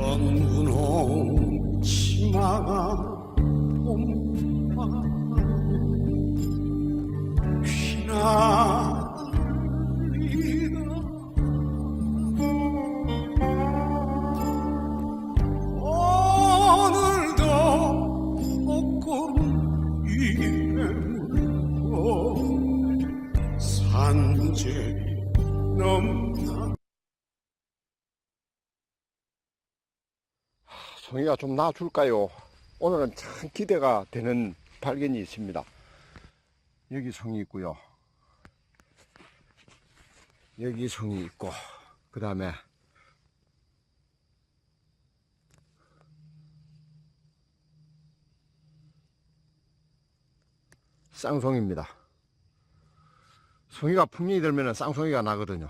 영분홍 치마가 봄바람 휘날리다 오늘도 옷걸음 위에 물고 산재 송이가 좀 나아줄까요? 오늘은 참 기대가 되는 발견이 있습니다. 여기 송이 있고요. 여기 송이 있고, 그 다음에 쌍송이입니다. 송이가 풍년이 들면 쌍송이가 나거든요.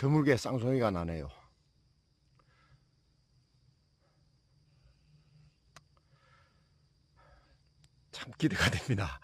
드물게 쌍송이가 나네요. 참 기대가 됩니다.